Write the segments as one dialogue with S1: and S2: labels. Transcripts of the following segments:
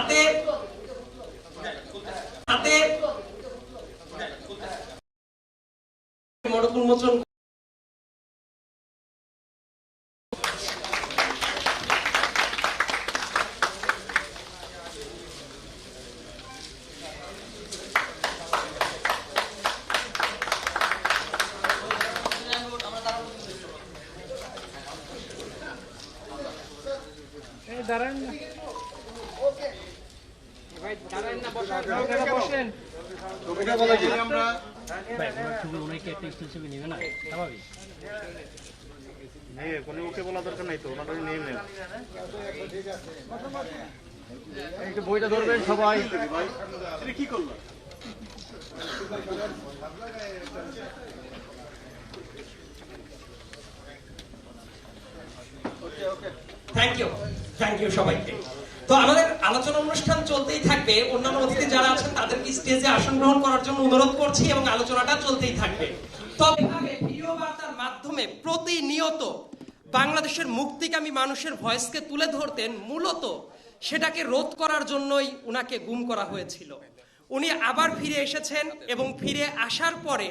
S1: হাতে হাতে মডক উন্মোচন
S2: নিয়ে ওকে বলা দরকার নাই তো ওনারা নিয়ে নেন। একটু বইটা ধরবেন সবাই। কি করল?
S1: থ্যাংক ইউ থ্যাংক ইউ সবাইকে। তো আমাদের আলোচনা অনুষ্ঠান চলতেই থাকবে। অন্যান্য অতিথি যারা আছেন তাদেরকে স্টেজে আসন গ্রহণ করার জন্য অনুরোধ করছি এবং আলোচনাটা চলতেই থাকবে। তবে ভিডিও বার্তার মাধ্যমে প্রতিনিয়ত বাংলাদেশের মুক্তিকামী মানুষের ভয়েসকে তুলে ধরতেন মূলত সেটাকে রোধ করার জন্যই উনাকে গুম করা হয়েছিল। উনি আবার ফিরে এসেছেন এবং ফিরে আসার পরে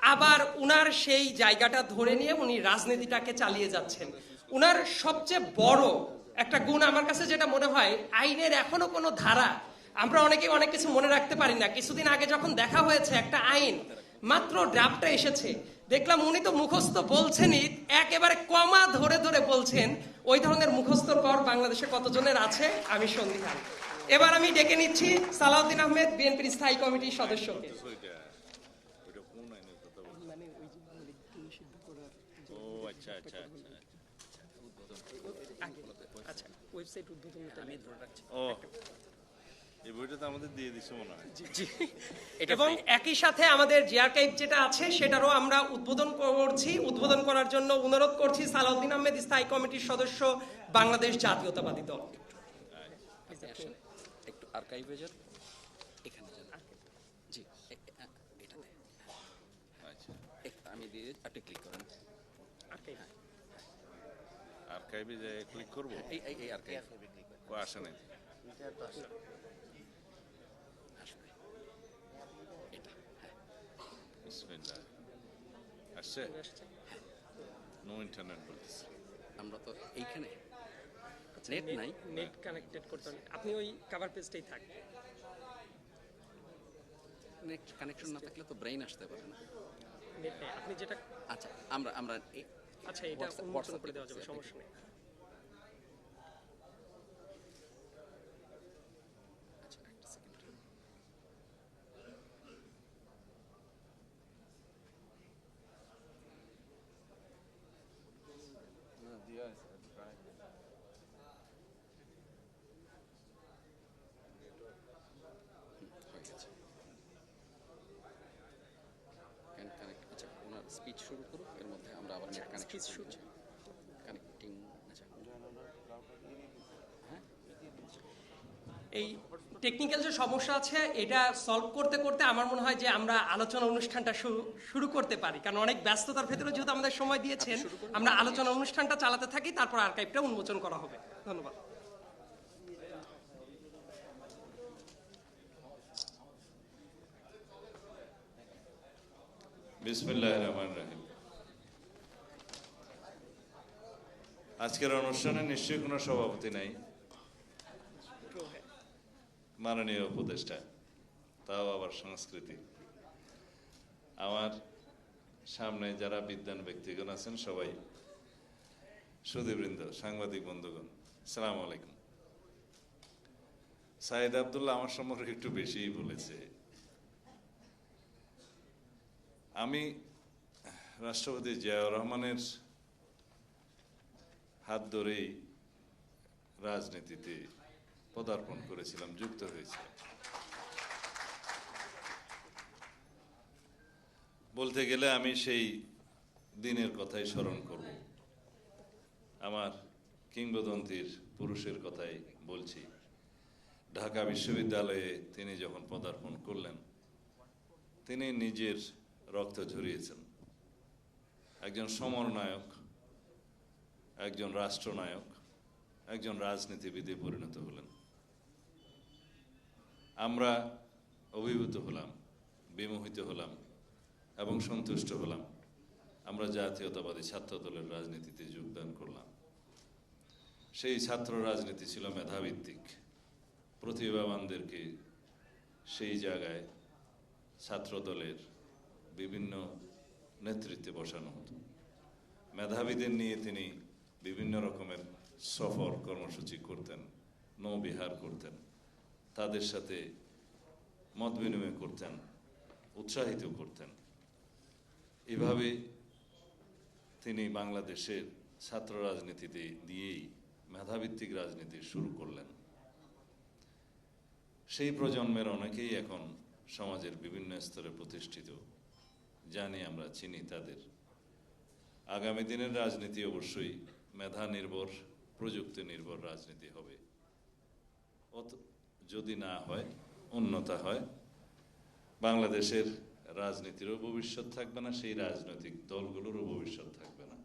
S1: আবার উনার সেই জায়গাটা ধরে নিয়ে উনি রাজনীতিটাকে চালিয়ে যাচ্ছেন। উনার সবচেয়ে বড় একটা গুণ আমার কাছে যেটা মনে হয়, আইনের এখনও কোনো ধারা আমরা অনেকে অনেক কিছু মনে রাখতে পারি না। কিছুদিন আগে যখন দেখা হয়েছে একটা আইন, মাত্র ড্রাফটটা এসেছে দেখলাম উনি তো মুখস্থ বলছেনই একেবারে কমা ধরে ধরে বলছেন ওই ধরনের মুখস্থ কর বাংলাদেশে কতজনের আছে আমি সন্দিহান এবার আমি ডেকে নিচ্ছি সালাউদ্দিন আহমেদ বিএনপির স্থায়ী কমিটির সদস্যকে। আচ্ছা ওয়েবসাইট উদ্বোধন আমি ধরে রাখছি।
S3: এই বইটা তো আমাদের দিয়ে দিছে মনে হয়।
S1: এবং একই সাথে আমাদের জিআরকাইভ যেটা আছে সেটারও আমরা উদ্বোধন করছি। উদ্বোধন করার জন্য অনুরোধ করছি সালাউদ্দিন আহমেদ স্থায়ী কমিটির সদস্য বাংলাদেশ জাতীয়তাবাদী দল।
S4: একটু আর্কাইভে যান। এখানে যান। জি এটাতে।
S3: আচ্ছা।
S4: আমি দিয়ে আপনি ক্লিক করেন।
S3: আর্কাইভে যে ক্লিক করব?
S4: এই আর্কাইভ
S3: আসে নাই
S4: আসবে এটা হ্যাঁ
S3: বিসমিল্লাহ আসছে নো ইন্টারনেট বলতেছে
S4: আমরা তো এইখানে। নেট নাই।
S1: নেট কানেক্টেড করতে হবে। আপনি ওই কভার পেজটাই থাক।
S4: নেট কানেকশন না থাকলে তো ব্রেইন আসতে পারে না।
S1: নেট নেই। আপনি যেটা
S4: আচ্ছা আমরা আমরা
S1: আচ্ছা এটা উন্মোচন করে দেওয়া যাবে সমস্যা নেই
S4: আচ্ছা একটা সেকেন্ড হয়ে গেছে Can connect- আচ্ছা ওনার স্পিচ শুরু করুক এর মধ্যে আমরা আবার নেট কানেক্ট
S1: speech শুরু।
S4: কানেক্টিং আচ্ছা হ্যাঁ
S1: এই টেকনিক্যাল যে সমস্যা আছে এটা সলভ করতে করতে আমার মনে হয় যে আমরা আলোচনা অনুষ্ঠানটা শুরু- শুরু করতে পারি। কারণ অনেক ব্যস্ততার ভেতরে যেহেতু আমাদের সময় দিয়েছেন আমরা আলোচনা অনুষ্ঠানটা চালাতে থাকি তারপর আর্কাইভটা উন্মোচন করা হবে। ধন্যবাদ।
S3: বিসমিল্লাহ রহমান রাহিম। আজকের অনুষ্ঠানে নিশ্চয়ই কোনো সভাপতি নাই। মাননীয় উপদেষ্টা, তাও আবার সংস্কৃতি। আমার সামনে যারা বিদ্যান ব্যক্তিগণ আছেন সবাই সুদীবৃন্দ সাংবাদিক বন্ধুগণ, সালাম আলাইকুম। সাইদ আবদুল্লাহ আমার সম্পর্কে একটু বেশিই বলেছে। আমি রাষ্ট্রপতি জিয়াউর রহমানের হাত ধরেই রাজনীতিতে পদার্পণ করেছিলাম, যুক্ত হয়েছিলাম বলতে গেলে আমি সেই দিনের কথাই স্মরণ করব। আমার কিংবদন্তির পুরুষের কথাই বলছি। ঢাকা বিশ্ববিদ্যালয়ে তিনি যখন পদার্পণ করলেন, তিনি নিজের রক্ত ঝরিয়েছেন। একজন সমরনায়ক, একজন রাষ্ট্রনায়ক, একজন রাজনীতিবিদে পরিণত হলেন। আমরা অভিভূত হলাম, বিমোহিত হলাম এবং সন্তুষ্ট হলাম। আমরা জাতীয়তাবাদী ছাত্র দলের রাজনীতিতে যোগদান করলাম। সেই ছাত্র রাজনীতি ছিল মেধাভিত্তিক। প্রতিভাবানদেরকে সেই জায়গায় ছাত্র দলের বিভিন্ন নেতৃত্বে বসানো হতো। মেধাবীদের নিয়ে তিনি বিভিন্ন রকমের সফর কর্মসূচি করতেন, নৌবিহার করতেন। তাদের সাথে মত বিনিময় করতেন, উৎসাহিত করতেন। এভাবে তিনি বাংলাদেশের ছাত্র রাজনীতিতে দিয়েই মেধাভিত্তিক রাজনীতি শুরু করলেন। সেই প্রজন্মের অনেকেই এখন সমাজের বিভিন্ন স্তরে প্রতিষ্ঠিত, জানি আমরা, চিনি তাদের। আগামী দিনের রাজনীতি অবশ্যই মেধা নির্ভর প্রযুক্তি নির্ভর রাজনীতি হবে। অত- যদি না হয় উন্নতা হয়, বাংলাদেশের রাজনীতিরও ভবিষ্যৎ থাকবে না, সেই রাজনৈতিক দলগুলোরও ভবিষ্যৎ থাকবে না।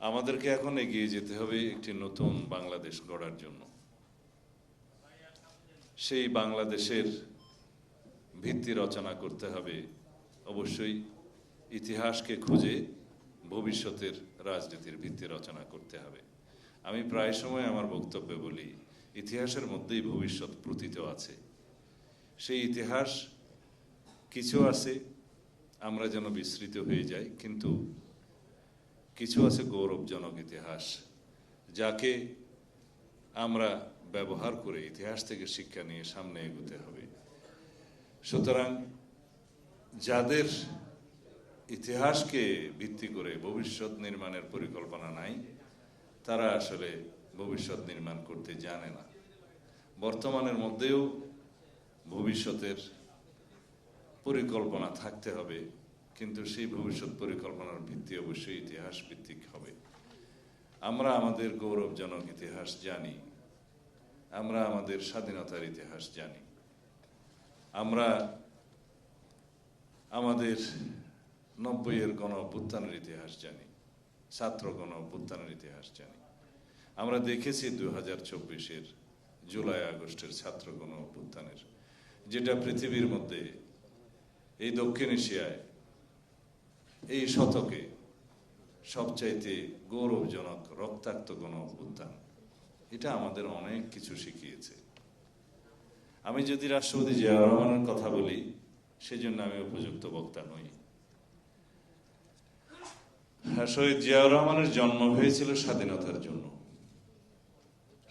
S3: আমাদেরকে এখন এগিয়ে যেতে হবে একটি নতুন বাংলাদেশ গড়ার জন্য। সেই বাংলাদেশের ভিত্তি রচনা করতে হবে। অবশ্যই ইতিহাসকে খুঁজে ভবিষ্যতের রাজনীতির ভিত্তি রচনা করতে হবে। আমি প্রায় সময় আমার বক্তব্যে বলি, ইতিহাসের মধ্যেই ভবিষ্যৎ প্রতীত আছে। সেই ইতিহাস কিছু আছে, আমরা যেন বিস্মৃত হয়ে যাই, কিন্তু কিছু আছে গৌরবজনক ইতিহাস, যাকে আমরা ব্যবহার করে ইতিহাস থেকে শিক্ষা নিয়ে সামনে এগোতে হবে। সুতরাং যাদের ইতিহাসকে ভিত্তি করে ভবিষ্যৎ নির্মাণের পরিকল্পনা নাই তারা আসলে ভবিষ্যৎ নির্মাণ করতে জানে না। বর্তমানের মধ্যেও ভবিষ্যতের পরিকল্পনা থাকতে হবে, কিন্তু সেই ভবিষ্যৎ পরিকল্পনার ভিত্তি অবশ্যই ইতিহাস ভিত্তিক হবে। আমরা আমাদের গৌরবজনক ইতিহাস জানি, আমরা আমাদের স্বাধীনতার ইতিহাস জানি, আমরা আমাদের নব্বইয়ের গণ অভ্যুত্থানের ইতিহাস জানি। ছাত্র গণ অভ্যুত্থানের ইতিহাস জানি। আমরা দেখেছি দু হাজার চব্বিশের জুলাই আগস্টের ছাত্র গণ অভ্যুত্থানের, যেটা পৃথিবীর মধ্যে এই দক্ষিণ এশিয়ায় এই শতকে সবচাইতে গৌরবজনক রক্তাক্ত গণ অভ্যুত্থান। এটা আমাদের অনেক কিছু শিখিয়েছে। আমি যদি রাষ্ট্রপতি জিয়া রহমানের কথা বলি, সেজন্য আমি উপযুক্ত বক্তা নই। হ্যাঁ শহীদ জিয়াউর রহমানের জন্ম হয়েছিল স্বাধীনতার জন্য।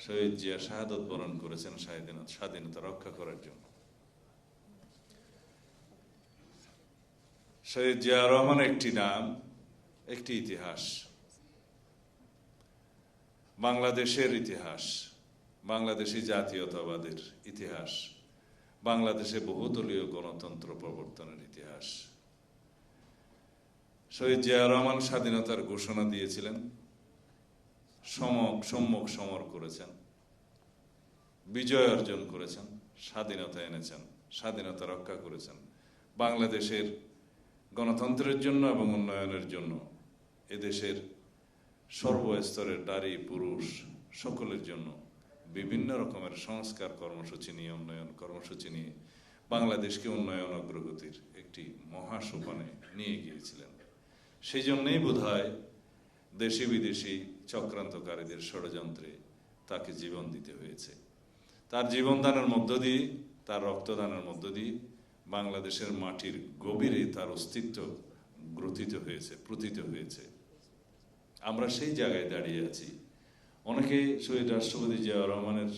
S3: শহীদ জিয়া শাহাদত বরণ করেছেন স্বাধীনতা স্বাধীনতা রক্ষা করার জন্য। শহীদ জিয়া রহমান একটি নাম, একটি ইতিহাস। বাংলাদেশের ইতিহাস, বাংলাদেশি জাতীয়তাবাদের ইতিহাস, বাংলাদেশে বহুদলীয় গণতন্ত্র প্রবর্তনের ইতিহাস। শহীদ জিয়া রহমান স্বাধীনতার ঘোষণা দিয়েছিলেন। সমক, সম্মুখ সমর করেছেন। বিজয় অর্জন করেছেন, স্বাধীনতা এনেছেন, স্বাধীনতা রক্ষা করেছেন। বাংলাদেশের গণতন্ত্রের জন্য এবং উন্নয়নের জন্য এদেশের সর্বস্তরের নারী, পুরুষ সকলের জন্য বিভিন্ন রকমের সংস্কার কর্মসূচি নিয়ে, উন্নয়ন কর্মসূচি নিয়ে বাংলাদেশকে উন্নয়ন অগ্রগতির একটি মহাসোপানে নিয়ে গিয়েছিলেন। সেই জন্যেই বোধ দেশি বিদেশি চক্রান্তকারীদের ষড়যন্ত্রে তাকে জীবন দিতে হয়েছে। তার জীবনদানের মধ্য দিয়ে, তার রক্তদানের মধ্য দিয়ে বাংলাদেশের মাটির গভীরে তার অস্তিত্ব গ্রথিত হয়েছে, প্রথিত হয়েছে। আমরা সেই জায়গায় দাঁড়িয়ে আছি। অনেকে শহীদ রাষ্ট্রপতি জিয়া রহমানের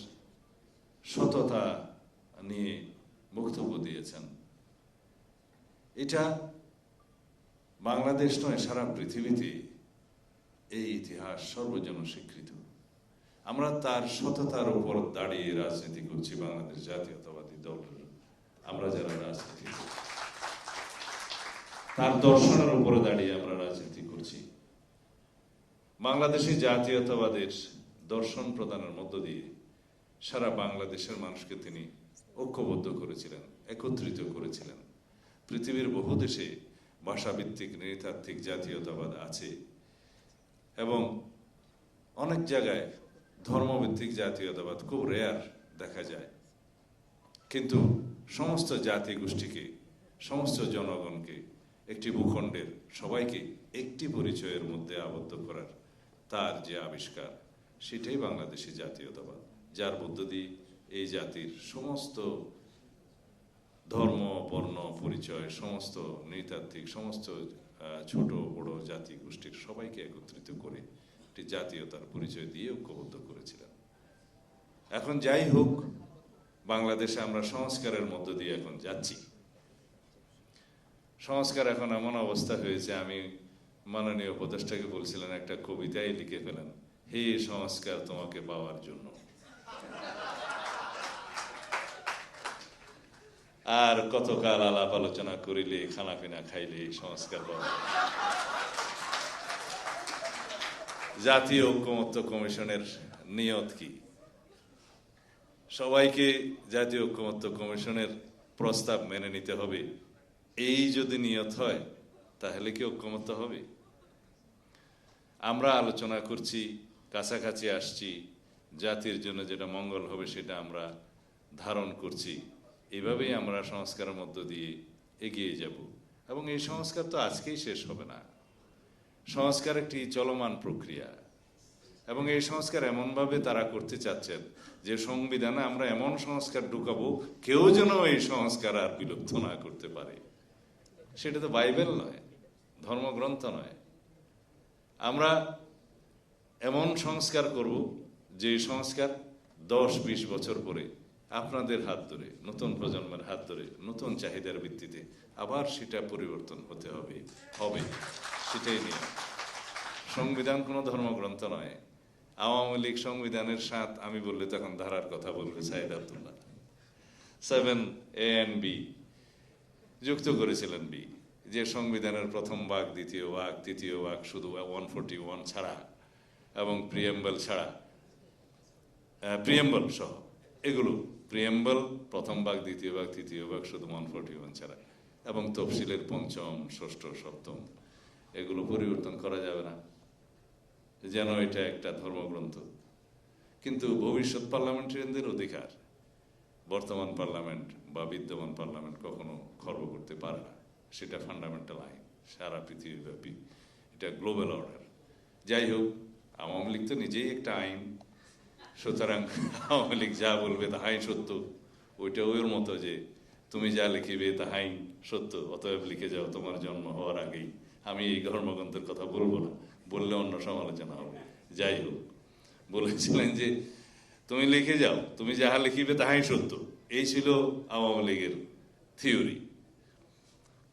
S3: সততা নিয়ে বক্তব্য দিয়েছেন। এটা বাংলাদেশ নয়, সারা পৃথিবীতে এই ইতিহাস সর্বজন স্বীকৃত আমরা তার সততার উপর দাঁড়িয়ে রাজনীতি করছি বাংলাদেশ জাতীয়তাবাদী দল। আমরা যারা রাজনীতি তার দর্শনের উপরে দাঁড়িয়ে আমরা রাজনীতি করছি। বাংলাদেশি জাতীয়তাবাদের দর্শন প্রদানের মধ্য দিয়ে সারা বাংলাদেশের মানুষকে তিনি ঐক্যবদ্ধ করেছিলেন, একত্রিত করেছিলেন। পৃথিবীর বহু দেশে ভাষাভিত্তিক নৃতাত্ত্বিক জাতীয়তাবাদ আছে। এবং অনেক জায়গায় ধর্মভিত্তিক জাতীয়তাবাদ খুব রেয়ার দেখা যায়। কিন্তু সমস্ত জাতি গোষ্ঠীকে সমস্ত জনগণকে, একটি ভূখণ্ডের সবাইকে একটি পরিচয়ের মধ্যে আবদ্ধ করার তার যে আবিষ্কার, সেটাই বাংলাদেশি জাতীয়তাবাদ। যার মধ্য দিয়ে এই জাতির সমস্ত ধর্ম, বর্ণ, পরিচয়, সমস্ত নৃতাত্ত্বিক, সমস্ত ছোট বড় জাতি গোষ্ঠীর সবাইকে একত্রিত করে একটি জাতীয়তার পরিচয় দিয়ে ঐক্যবদ্ধ করেছিলেন। এখন যাই হোক, বাংলাদেশে আমরা সংস্কারের মধ্য দিয়ে এখন যাচ্ছি। সংস্কার এখন এমন অবস্থা হয়েছে, আমি মাননীয় উপদেষ্টাকে বলছিলেন, একটা কবিতায় লিখে ফেলেন, হে সংস্কার তোমাকে পাওয়ার জন্য। আর কতকাল আলাপ আলোচনা করিলে খানা পিনা খাইলে সংস্কার জাতীয় ঐক্যমত্য কমিশনের নিয়ত কি? সবাইকে জাতীয় ঐক্যমত্য কমিশনের প্রস্তাব মেনে নিতে হবে। এই যদি নিয়ত হয়, তাহলে কি ঐক্যমত্য হবে? আমরা আলোচনা করছি, কাছাকাছি আসছি, জাতির জন্য যেটা মঙ্গল হবে সেটা আমরা ধারণ করছি। এভাবেই আমরা সংস্কারের মধ্য দিয়ে এগিয়ে যাব। এবং এই সংস্কার তো আজকেই শেষ হবে না। সংস্কার একটি চলমান প্রক্রিয়া। এবং এই সংস্কার এমনভাবে তারা করতে চাচ্ছেন যে সংবিধানে আমরা এমন সংস্কার ঢুকাবো, কেউ যেন এই সংস্কার আর বিলুপ্ত না করতে পারে। সেটা তো বাইবেল নয়, ধর্মগ্রন্থ নয়। আমরা এমন সংস্কার করব যে সংস্কার দশ বিশ বছর পরে আপনাদের হাত ধরে, নতুন প্রজন্মের হাত ধরে, নতুন চাহিদার ভিত্তিতে আবার সেটা পরিবর্তন হতে হবে হবে, সেটাই নিয়ে। সংবিধান কোনো ধর্মগ্রন্থ নয়। আওয়ামী লীগ সংবিধানের সাথ আমি বললে তখন ধারার কথা বলবে Sayeed Abdullah. Seven A N B যুক্ত করেছিলেন বি যে সংবিধানের প্রথম ভাগ দ্বিতীয় ভাগ তৃতীয় ভাগ শুধু ওয়ান ফোরটি ওয়ান ছাড়া এবং প্রিয়েম্বল ছাড়া প্রিয়েম্বল সহ, এগুলো প্রিয়েম্বল প্রথম ভাগ, দ্বিতীয় ভাগ, তৃতীয় ভাগ, শুধু ওয়ান ফোরটি ওয়ান ছাড়া। এবং তফসিলের পঞ্চম, ষষ্ঠ, সপ্তম, এগুলো পরিবর্তন করা যাবে না। যেন এটা একটা ধর্মগ্রন্থ। কিন্তু ভবিষ্যৎ পার্লামেন্টারিয়ানদের অধিকার। বর্তমান পার্লামেন্ট বা বিদ্যমান পার্লামেন্ট কখনো খর্ব করতে পারে না। সেটা ফান্ডামেন্টাল আইন, সারা পৃথিবীব্যাপী। এটা গ্লোবাল অর্ডার যাই হোক, আওয়ামী লীগ তো নিজেই একটা আইন সুতরাং আওয়ামী লীগ যা বলবে তাহাই সত্য। ওইটা ওর মতো যে, তুমি যা লিখিবে তাহাই সত্য, অতএব লিখে যাও তোমার জন্ম হওয়ার আগেই। আমি এই ধর্মগ্রন্থের কথা বলব না, বললে অন্য সমালোচনা হবে। যাই হোক, বলেছিলেন যে, তুমি লিখে যাও, তুমি যাহা লিখিবে তাহাই সত্য। এই ছিল আওয়ামী লীগের থিওরি।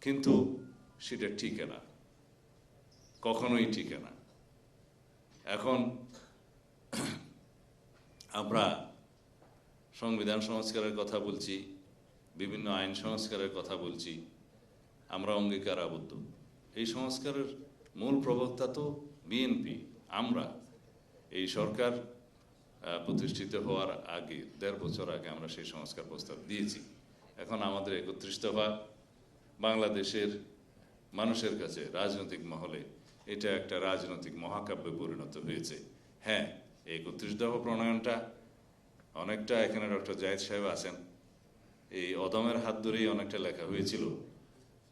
S3: কিন্তু সেটা ঠিক না কখনোই ঠিক না এখন আমরা সংবিধান সংস্কারের কথা বলছি, বিভিন্ন আইন সংস্কারের কথা বলছি, আমরা অঙ্গীকার আবদ্ধ এই সংস্কারের মূল প্রবক্তা তো বিএনপি আমরা। এই সরকার প্রতিষ্ঠিত হওয়ার আগে, দেড় বছর আগে আমরা সেই সংস্কার প্রস্তাব দিয়েছি। এখন আমাদের একত্রিত হওয়া বাংলাদেশের মানুষের কাছে রাজনৈতিক মহলে এটা একটা রাজনৈতিক মহাকাব্যে পরিণত হয়েছে। হ্যাঁ এই একত্রিশ দফা প্রণয়নটা, অনেকটা এখানে ডক্টর জাহিদ সাহেব আছেন। এই অদমের হাত ধরেই অনেকটা লেখা হয়েছিল।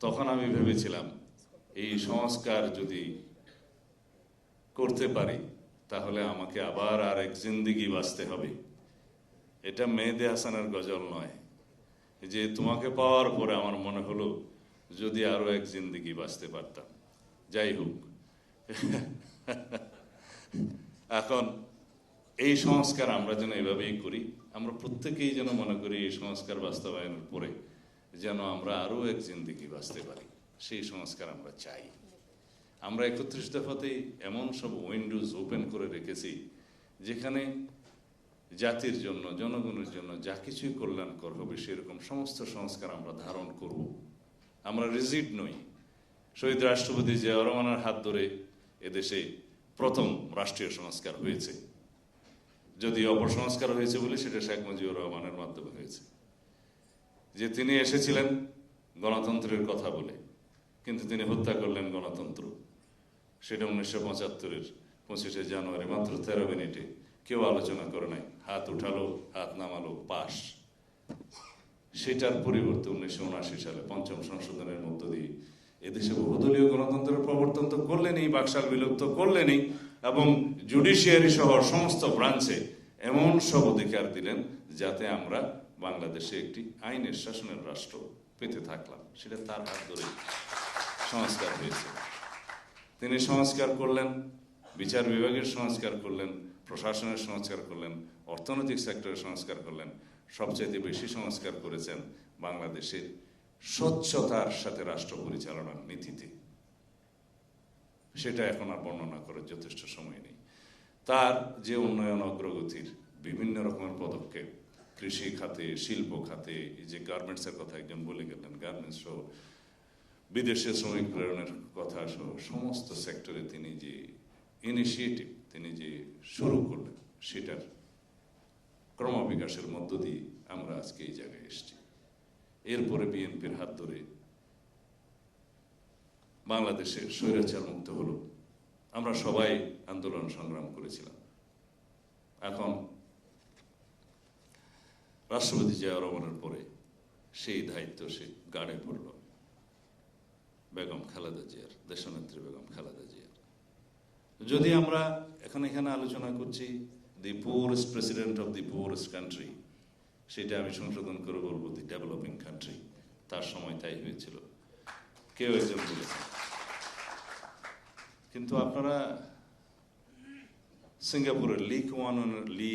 S3: তখন আমি ভেবেছিলাম, এই সংস্কার যদি করতে পারি, তাহলে আমাকে আবার আর এক জিন্দিগি বাঁচতে হবে। এটা মেহেদে হাসানের গজল নয়। যে তোমাকে পাওয়ার পরে আমার মনে হলো, যদি আরও এক জিন্দিগি বাঁচতে পারতাম। যাই হোক। এখন এই সংস্কার আমরা যেন এভাবেই করি, আমরা প্রত্যেকেই যেন মনে করি এই সংস্কার বাস্তবায়নের পরে যেন আমরা আরও এক জিন্দিগি বাঁচতে পারি। সেই সংস্কার আমরা চাই। আমরা একত্রিশ দফাতেই এমন সব উইন্ডোজ ওপেন করে রেখেছি, যেখানে জাতির জন্য, জনগণের জন্য যা কিছুই কল্যাণকর হবে সেরকম সমস্ত সংস্কার আমরা ধারণ করব। আমরা রিজিড নই। শহীদ রাষ্ট্রপতি জিয়া রহমানের হাত ধরে এদেশে প্রথম রাষ্ট্রীয় সংস্কার হয়েছে। যদি অপসংস্কার হয়েছে বলে সেটা শেখ মুজিবুর রহমানের মাধ্যমে হয়েছে। যে তিনি এসেছিলেন গণতন্ত্রের কথা বলে, কিন্তু তিনি হত্যা করলেন গণতন্ত্র। সেটা উনিশশো পঁচাত্তরের পঁচিশে জানুয়ারি, মাত্র তেরো মিনিটে কেউ আলোচনা করে নাই। হাত উঠালো, হাত নামালো, পাশ। সেটার পরিবর্তে উনিশশো উনআশি সালে পঞ্চম সংশোধনের মধ্য দিয়ে এদেশে বহুদলীয় গণতন্ত্রের প্রবর্তন তো করলেনই, বাকশাল বিলুপ্ত করলেনই এবং জুডিশিয়ারি সহ সমস্ত ব্রাঞ্চে এমন সব অধিকার দিলেন যাতে আমরা বাংলাদেশে একটি আইনের শাসনের রাষ্ট্র পেতে থাকলাম। সেটা তার হাত ধরে সংস্কার হয়েছে। তিনি সংস্কার করলেন, বিচার বিভাগের সংস্কার করলেন, প্রশাসনের সংস্কার করলেন, অর্থনৈতিক সেক্টরের সংস্কার করলেন, সবচাইতে বেশি সংস্কার করেছেন বাংলাদেশের স্বচ্ছতার সাথে রাষ্ট্র পরিচালনার নীতিতে। সেটা এখন আর বর্ণনা করার যথেষ্ট সময় নেই। তার যে উন্নয়ন অগ্রগতির বিভিন্ন রকমের পদক্ষেপ, কৃষি খাতে, শিল্প খাতে, এই যে গার্মেন্টসের কথা একজন বলে গেলেন গার্মেন্টস সহ বিদেশে শ্রমিক প্রেরণের কথা সহ সমস্ত সেক্টরে তিনি যে ইনিশিয়েটিভ তিনি যে শুরু করলেন, সেটার ক্রমবিকাশের মধ্য দিয়ে আমরা আজকে এই জায়গায় এসেছি। এরপরে বিএনপির হাত ধরে বাংলাদেশের স্বৈরাচার মুক্ত হলো। আমরা সবাই আন্দোলন সংগ্রাম করেছিলাম। এখন রাষ্ট্রপতি জিয়া রহমানের পরে সেই দায়িত্ব সে গাড়ে পড়ল। বেগম খালেদা জিয়ার, দেশনেত্রী বেগম খালেদা জিয়ার। যদি আমরা এখন এখানে আলোচনা করছি the poorest president of the poorest country সেটা আমি সংশোধন করে বলব দি ডেভেলপিং কান্ট্রি তার সময় তাই হয়েছিল। কেউ একজন বলেছেন কিন্তু আপনারা সিঙ্গাপুরের লি কুয়ান লি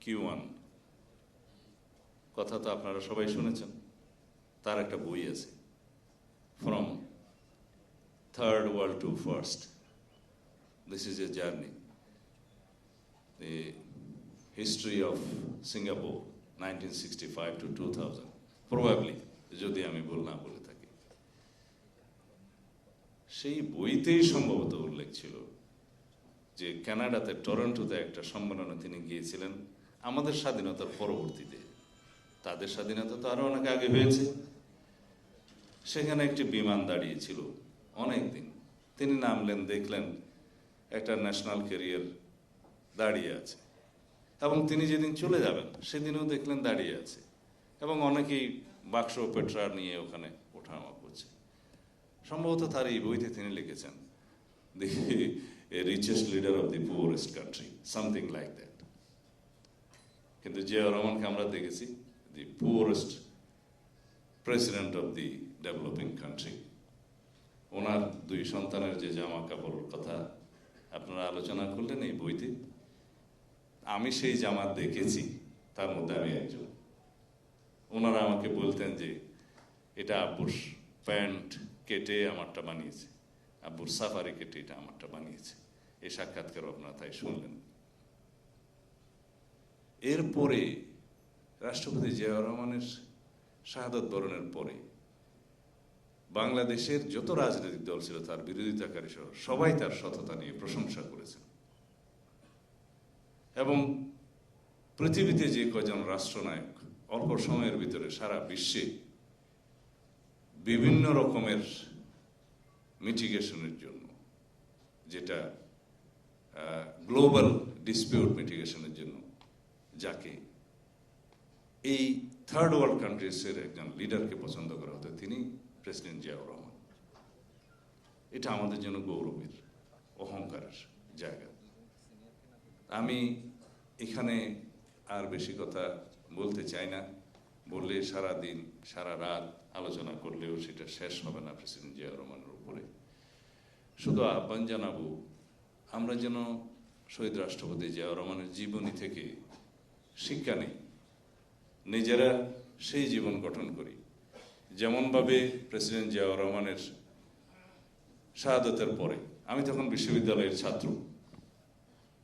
S3: কিউয়ান কথা তো আপনারা সবাই শুনেছেন তার একটা বই আছে from third world to first this is a journey the history of Singapore history of Singapore 1965 to 2000 probably যদি আমি বল না বলে সেই বইতেই সম্ভবত উল্লেখ ছিল যে কানাডাতে টরন্টোতে একটা সম্মেলনে তিনি গিয়েছিলেন আমাদের স্বাধীনতার পরবর্তীতে। তাদের স্বাধীনতা তো আরও অনেক আগে হয়েছে। সেখানে একটি বিমান দাঁড়িয়েছিল অনেক দিন তিনি নামলেন, দেখলেন একটা ন্যাশনাল ক্যারিয়ার দাঁড়িয়ে আছে। এবং তিনি যেদিন চলে যাবেন, সেদিনও দেখলেন দাঁড়িয়ে আছে। এবং অনেকেই বাক্স পেট্রা নিয়ে ওখানে ওঠানামা করছে। সম্ভবত তার এই বইতে তিনি লিখেছেন the richest leader of the poorest country something like that কিন্তু জিয়া রহমানকে আমরা দেখেছি the poorest president of the developing country ওনার দুই সন্তানের যে জামা কাপড়ের কথা আপনারা আলোচনা করলেন এই বইতে, আমি সেই জামা দেখেছি, তার মধ্যে আমি একজন। ওনারা আমাকে বলতেন যে, এটা আব্বুর প্যান্ট কেটে আমারটা বানিয়েছে। আব্বুর সাফারি কেটে এটা আমারটা বানিয়েছে। এই সাক্ষাৎকার আপনারা তাই শুনলেন। এরপরে রাষ্ট্রপতি জিয়াউর রহমানের শাহাদত বরণের পরে বাংলাদেশের যত রাজনৈতিক দল ছিল তার বিরোধিতাকারী সহ সবাই তার সততা নিয়ে প্রশংসা করেছেন। এবং পৃথিবীতে যে কজন রাষ্ট্রনায়ক অল্প সময়ের ভিতরে সারা বিশ্বে বিভিন্ন রকমের মিটিগেশনের জন্য, যেটা গ্লোবাল ডিসপিউট মিটিগেশনের জন্য, যাকে এই থার্ড ওয়ার্ল্ড কান্ট্রিজের একজন লিডারকে পছন্দ করা হতো, তিনি প্রেসিডেন্ট জিয়াউর রহমান। এটা আমাদের জন্য গৌরবের, অহংকারের জায়গা। আমি এখানে আর বেশি কথা বলতে চাই না। বললে সারা দিন সারা রাত আলোচনা করলেও সেটা শেষ হবে না প্রেসিডেন্ট জিয়াউর রহমানের উপরে। শুধু আহ্বান জানাব, আমরা যেন শহীদ রাষ্ট্রপতি জিয়াউর রহমানের জীবনী থেকে শিক্ষা নেই, নিজেরা সেই জীবন গঠন করি। যেমনভাবে প্রেসিডেন্ট জিয়াউর রহমানের শাহাদতের পরে, আমি তখন বিশ্ববিদ্যালয়ের ছাত্র,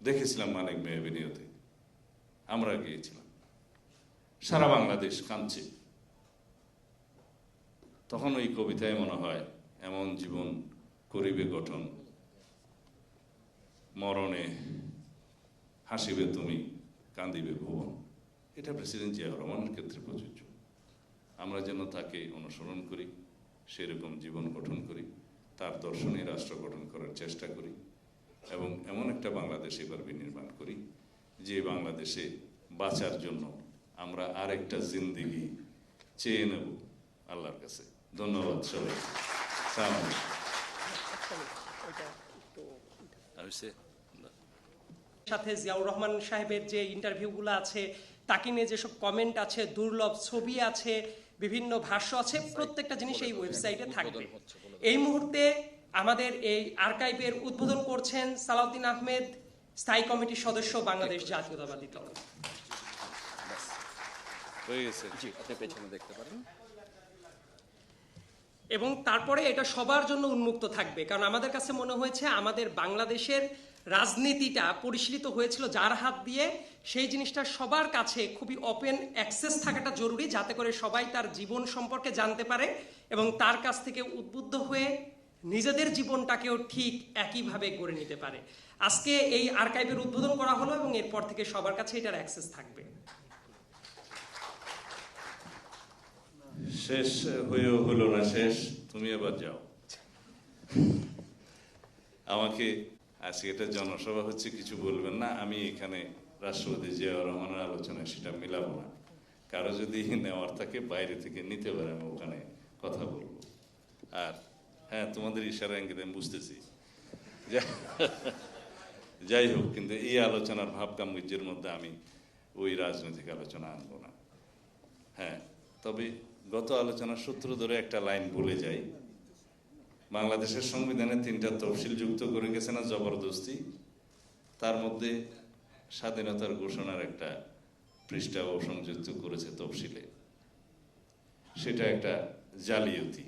S3: দেখেছিলাম মানিক মেয়াবিনিয়তে আমরা গিয়েছিলাম। সারা বাংলাদেশ কাঁদছে। তখন ওই কবিতায় মনে হয়, এমন জীবন করিবে গঠন। মরণে হাসিবে তুমি কান্দিবে ভুবন। এটা প্রেসিডেন্ট জিয়াউর রহমানের ক্ষেত্রে প্রযোজ্য। আমরা যেন তাকে অনুসরণ করি, সেরকম জীবন গঠন করি, তার দর্শনে রাষ্ট্র গঠন করার চেষ্টা করি, এবং এমন একটা বাংলাদেশ এবার বিনির্মাণ করি, যে বাংলাদেশে বাঁচার জন্য আমরা আরেকটা জিন্দিগি চেয়ে নেব আল্লাহর কাছে। ধন্যবাদ সবাই।
S1: সাথে জিয়াউর রহমান সাহেবের যে ইন্টারভিউগুলো আছে তাকে নিয়ে যেসব কমেন্ট আছে দুর্লভ ছবি আছে বিভিন্ন ভাষ্য আছে প্রত্যেকটা জিনিস এই ওয়েবসাইটে থাকবে। এই মুহূর্তে আমাদের এই আর্কাইভের উদ্বোধন করছেন সালাউদ্দিন আহমেদ স্থায়ী কমিটির সদস্য বাংলাদেশ জাতীয়তাবাদী দল।
S3: হয়ে গেছে
S4: জি আপনি পেছনে দেখতে পারেন।
S1: এবং তারপরে এটা সবার জন্য উন্মুক্ত থাকবে কারণ আমাদের কাছে মনে হয়েছে আমাদের বাংলাদেশের রাজনীতিটা পরিশীলিত হয়েছিল যার হাত দিয়ে সেই জিনিসটা সবার কাছে খুবই ওপেন অ্যাক্সেস থাকাটা জরুরি যাতে করে সবাই তার জীবন সম্পর্কে জানতে পারে এবং তার কাছ থেকে উদ্বুদ্ধ হয়ে নিজেদের জীবনটাকেও ঠিক একইভাবে গড়ে নিতে পারে। আজকে এই আর্কাইভের উদ্বোধন করা হলো এবং এরপর থেকে সবার কাছে এটার অ্যাক্সেস থাকবে।
S3: শেষ হয়েও হলো না, শেষ। তুমি এবার যাও। আমাকে আজকে এটা জনসভা হচ্ছে, কিছু বলবেন না। আমি এখানে রাষ্ট্রপতি জিয়াউর রহমানের আলোচনায় সেটা মিলাবো না। কারও যদি নেওয়ার থাকে, বাইরে থেকে নিতে পারে, আমি ওখানে কথা বলব। আর হ্যাঁ তোমাদের ইশারা ইঙ্গিত আমি বুঝতেছি। যাই হোক কিন্তু এই আলোচনার ভাব গাম্ভীর্যের মধ্যে আমি ওই রাজনৈতিক আলোচনা আনব না। হ্যাঁ তবে গত আলোচনার সূত্র ধরে একটা লাইন বলে যাই। বাংলাদেশের সংবিধানে তিনটা তফসিল যুক্ত করে গেছে না জবরদস্তি? তার মধ্যে স্বাধীনতার ঘোষণার একটা পৃষ্ঠা ও সংযুক্ত করেছে তফসিলে। সেটা একটা জালিয়াতি।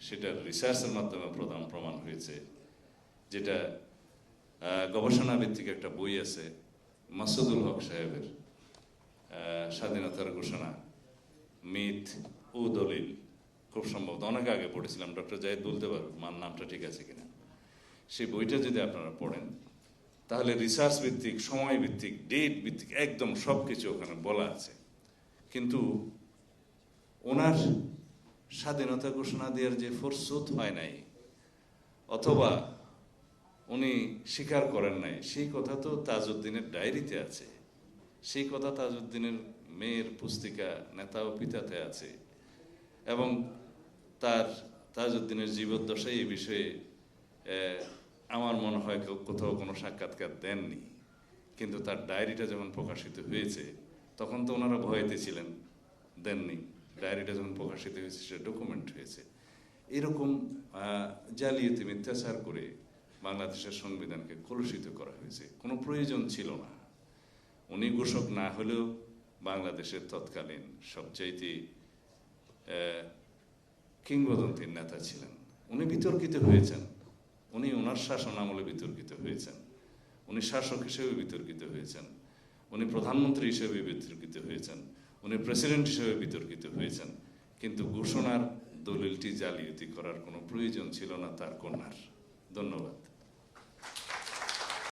S3: সেটা রিসার্চের মাধ্যমে প্রধান প্রমাণ হয়েছে। যেটা গবেষণা ভিত্তিক একটা বই আছে, মাসুদুল হক সাহেবের স্বাধীনতার ঘোষণা, মিথ ও দলিল খুব সম্ভবত, অনেক আগে পড়েছিলাম, ডক্টর জাহিদ বলতে পারব মার নামটা ঠিক আছে কিনা। সেই বইটা যদি আপনারা পড়েন, তাহলে রিসার্চ ভিত্তিক, সময় ভিত্তিক ডেট ভিত্তিক, একদম সব কিছু ওখানে বলা আছে। কিন্তু ওনার স্বাধীনতা ঘোষণা দেওয়ার যে ফোরসুত হয় নাই, অথবা উনি স্বীকার করেন নাই, সেই কথা তো তাজউদ্দিনের ডায়েরিতে আছে। সেই কথা তাজউদ্দিনের মেয়ের পুস্তিকা নেতা ও পিতাতে আছে। এবং তার তাজউদ্দিনের জীবদ্দশায় এই বিষয়ে আমার মনে হয় কেউ কোথাও কোনো সাক্ষাৎকার দেননি। কিন্তু তার ডায়েরিটা যখন প্রকাশিত হয়েছে, তখন তো ওনারা ভয়েতে ছিলেন, দেননি। ডায়েরিটা যখন প্রকাশিত হয়েছে, সেটা ডকুমেন্ট হয়েছে। এরকম জালিয়াতি, মিথ্যাচার করে বাংলাদেশের সংবিধানকে কলুষিত করা হয়েছে। কোনো প্রয়োজন ছিল না। উনি ঘোষক না হলেও বাংলাদেশের তৎকালীন সবচাইতে কিংবদন্তির নেতা ছিলেন। উনি বিতর্কিত হয়েছেন। উনি ওনার শাসন আমলে বিতর্কিত হয়েছেন। উনি শাসক হিসেবে বিতর্কিত হয়েছেন। উনি প্রধানমন্ত্রী হিসেবে বিতর্কিত হয়েছেন। উনি প্রেসিডেন্ট হিসেবে বিতর্কিত হয়েছেন। কিন্তু ঘোষণার দলিলটি জালিয়াতি করার কোনো প্রয়োজন ছিল না তার কন্যার। ধন্যবাদ।